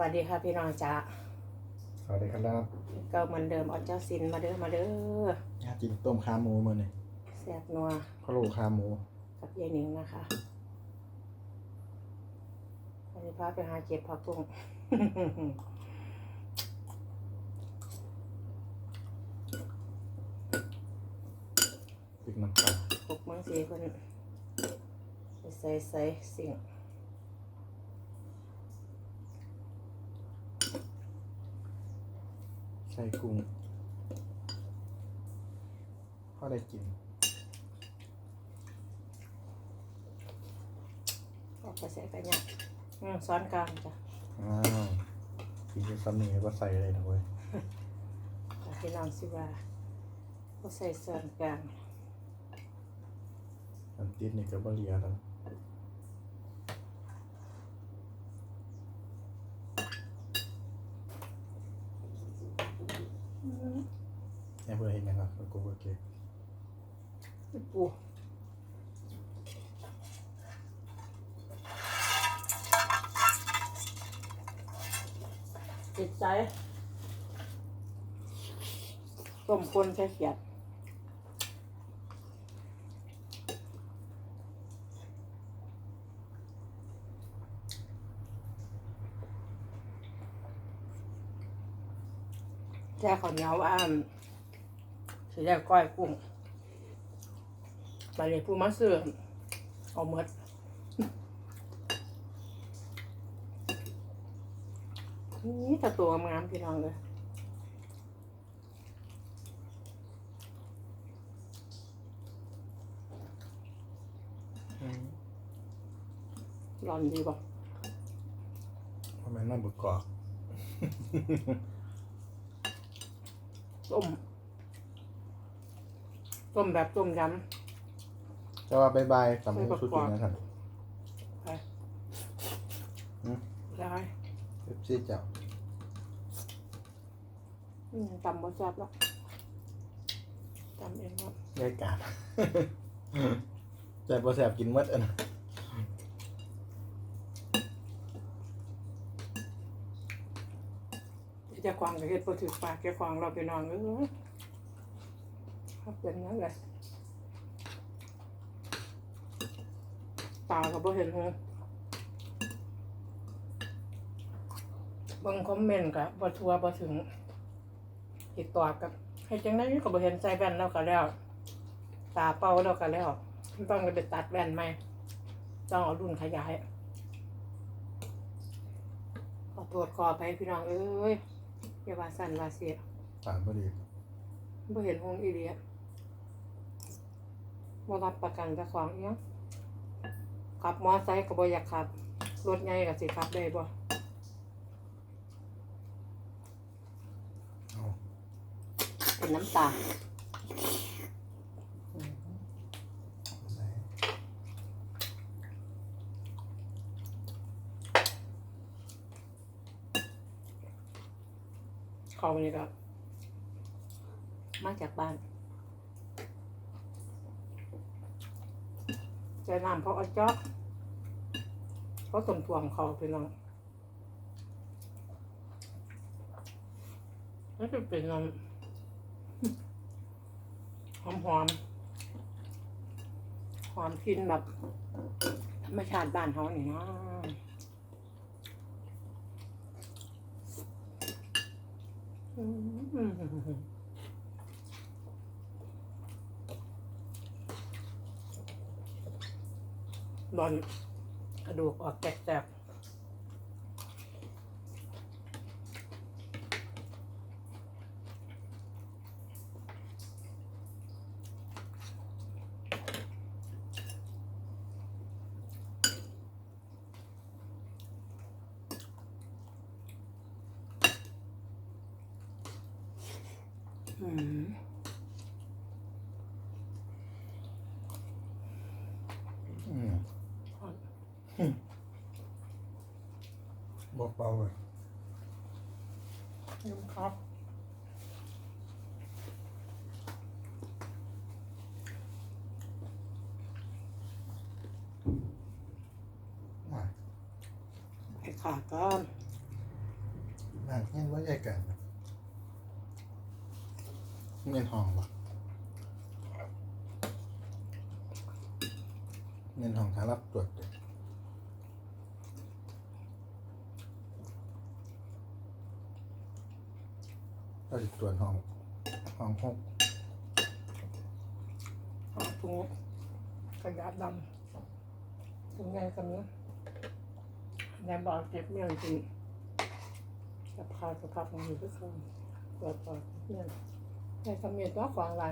วัสดีค่ะพี่น้องจ๋าสวัสดีครับก็เหมือนเดิมเอาเจ้าสินมาเด้อมาเด้ออยากกินต้มขาหมูมือนี่แซ่บนัวข้าวโลขาหมูกับยายหนิงนะคะวันนี้พาไปหาเก็บผักบุ้งพริกน้ำปลาปลุกเมืองสีคนใส่ใส่สิ่ง ใส่กุ้งพอได้กินออกไปใส่กันเนี่ยอืมซ้อนกลางจ้ะอ้าวกินแค่ซ้ำนี่ก็ใส่เลยนะเว้ยเอาพี่น้องสิว่าก็ใส่ซ้อนกลางน้ำติดนี่ก็บ่เหลียแล้ว แม่เพื่อเห็นนะครับแล้วกูก็เก็บปูติดใจต้มคนใช้เขียดแค่ข้าวเหนียวว่า สีแดงก้อยกุ้งไปเลยผู้มาซื้อเอาหมดนี่ถ้าตัวงามๆพี่น้องเลยอืมร้อนดีบ่ทำไมน่าบุกกรอกต้ม ต้มแบบต้มย จะว่าบายบายสำหรับชุดจริงนะท่านำไปอืมได้เอฟซีเจ้าอืมตำบ่แซ่บหรอกตำเองเนาะยายกาดใจบ่แสบกินหมดอันนะที่จะควางกับเฮ็ดบ่ถือปากแกควางเราไปนอนเอ้ย ครับเป็นนั่นแหละตาก็บ่เห็นหูเบิ่งคอมเมนต์ก็บ่ทัวบ่ถึงติดต่อกับให้จังได๋ก็บ่เห็นใส่แว่นแล้วก็แล้ว ตาเป่าแล้วก็แล้วต้องไปตัดแว่นใหม่ต้องเอารุ่นขยายขอโทษขอไปพี่น้องเอ้ยอย่าว่าสั่นว่าเสียตามพอดีบ่เห็นหงอีเดีย บ่รับประกันเจ้าของเอียงขับมอไซค์ก็บ่อยากขับ รถใหญ่ก็สิขับได้บ่เอาเป็นน้ำตาใส่เขานี่ก็มาจากบ้าน ใจน้ำเพราะเอาเจาะเพราะสมทวงเขาพี่น้องนี่จะเป็นน้ำหอมหอมหอมกินแบบธรรมชาติบ้านเขานี่เนะอืม บอลกระดูกออกแตกๆอืม อืม บอกเบาเลยยมครับว่าไปขาก้อนหนังแห้งว่าใหญ่กันเงินทองปะเงินทองถ้ารับตรวจเด็ กเราจะตรวนห้องห้องหกเอาถุงกระดาษดำถุงใหญ่กันเนี้แนมบอกเก็บเมี่ยงจริงจะพาวสภาพของมือทุกคนตรวจก่อนเนี่ยในสมีตัวของอะไ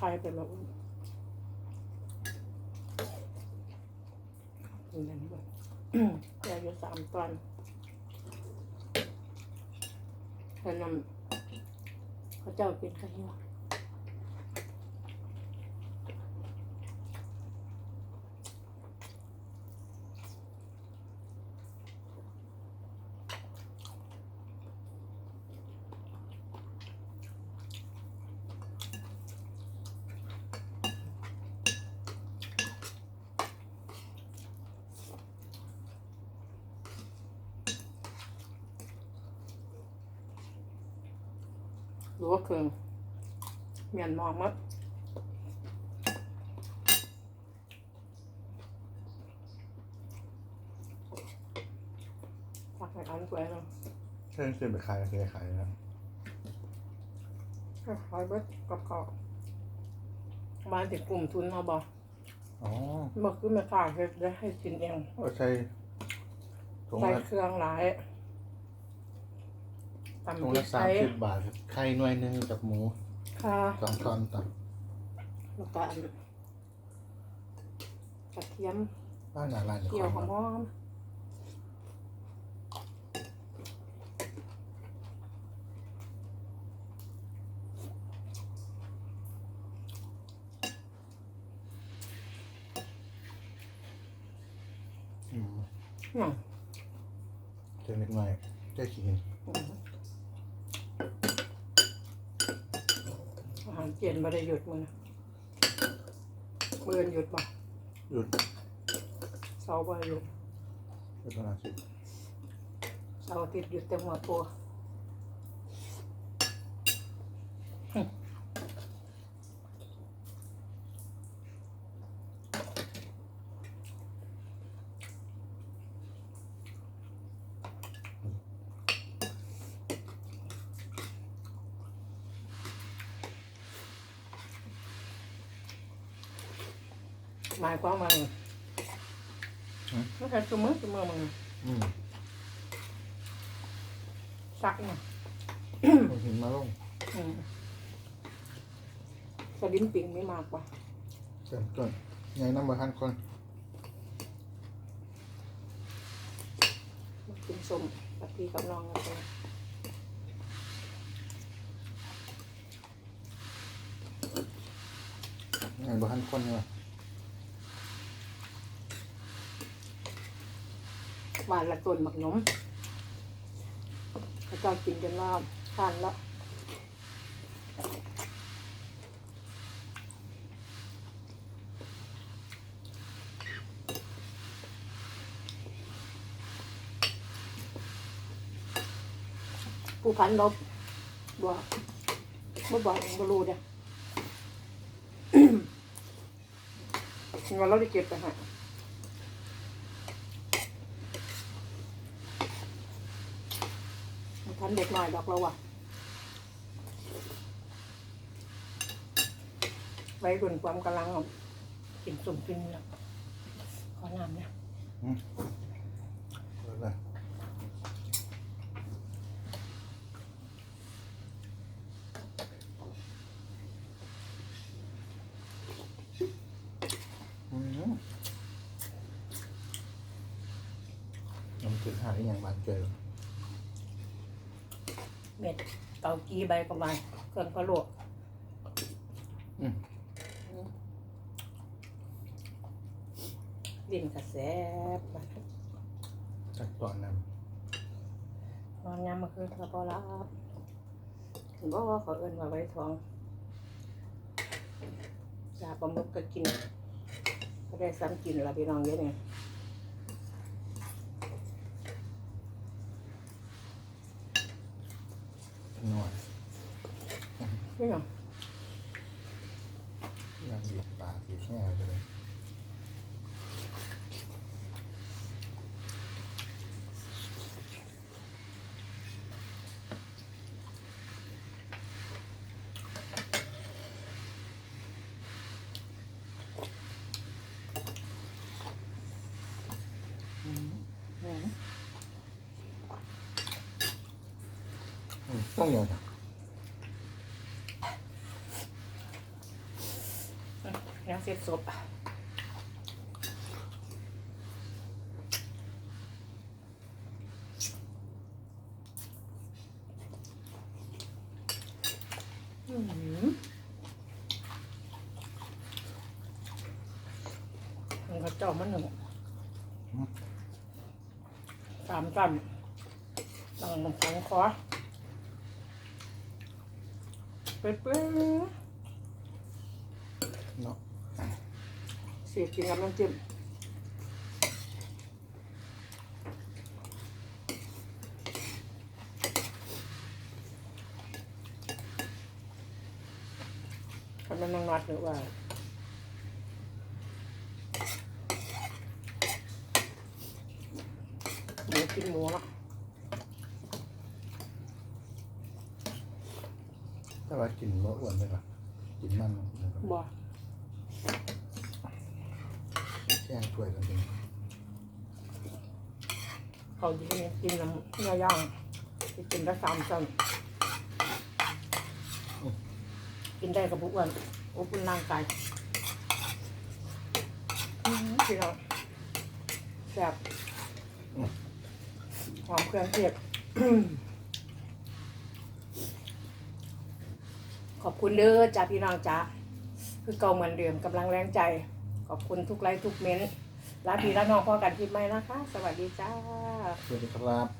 รของใครเป็นแบบนี่นั่นแบบแกอยู่สามตอนเห็นนำเขาเจ้าเป็นกันอ หรือว่าเครื่องเมียนมองมั้งฝากให้อันสวยเนาะเช่นซื้อไปขายก็คือขายนะให้ขายเบิดกับเขาบ้านติดกลุ่มทุนเอาบ่อ๋อบอกคือไม่ขาดเฮ็ดได้ให้กินเองก็ใช้ถุงใส่ละเครื่องหลายตำถุงพริละกสาไทมยสิบบาทครับไข่หน่วยหนึ่งกับหมูค่ะสองตอนต่แล้วก็อันกระเทียมำบ้านหนาลานจะเกี่ยวหอขมองหอมอืมอืมเล็กน้อยเจ๊ขี้อืม อาหารเย็นไม่ได้หยุดมือนะมือหยุดบ่หยุดเสาร์บ่ได้หยุดหยุดประมาณสิบเสาร์อาทิตย์หยุดแต่หัวปัว หมายความว่าไงไม่ใช่ตัวมือตัวมือมึงอืมซักเนี่ยเอาหินมาลงอืมสลิมปิงไม่มากกว่าเต็มต้นไงน้ำมาทันคนกินสมกับพี่กับน้องกันไปไงมาทันคนเนี่ย วะหวานละต้นหมักหนมเขาเจ้ากินจนว่าทานแล้วผู้พันลบบอกบ่บอกบ่รู้เด้องั้นเราได้เก็บไปให้ันเด็กหน่อยดอกเราอะไว้รุ่นความกำลังอะกินสุ่มกินแล้วขอน้ำเปิดเลยน้ำจืดหายอย่างบานเจอ เม็ดเกากีใบประมาณเครื่องกระโหลกอืม ดินกระแสบจากตอนนั้นนอนยามมาคืนกระพอรับบ่ว่าเขาเอิ้นว่าไว้ท้องยาปลาหมึกก็กินก็ได้ซ้ำกินละพี่น้องเยอะเนี่ย หน่อย พี่น้องยังบีบปากบีบแง่ไปเลย อืม อืมต้องอย่างไร ยังเสร็จ ศพอืมมันก็เจ้ามันหนึ่งสามตันตังมันของคอเป๊ะเนาะๆเสียกินกับน้ำจิ้มทำมันนางนัดหรือว่าหมูกินหมูเนาะถ้าว่ากินมะอ้วนไปก่อนกินมันนะครับบ่ แช่งถ้วยกันจริงเขาดีกินน้ำเนื้อย่างกินได้สามชั้นกินได้กับบุกวันอบอุ่นร่างกายอื้อหือพี่น้องแซ่บหอมเครื่องเทศขอบคุณเด้อจ้าพี่น้องจ้าคือเก่าเหมือนเดิมกำลังแรงใจ ขอบคุณทุกไลค์ทุกเม้นต์ลาพี่ลาน้องพ่อกันคิดไหม่นะคะ สวัสดีจ้า สวัสดีครับ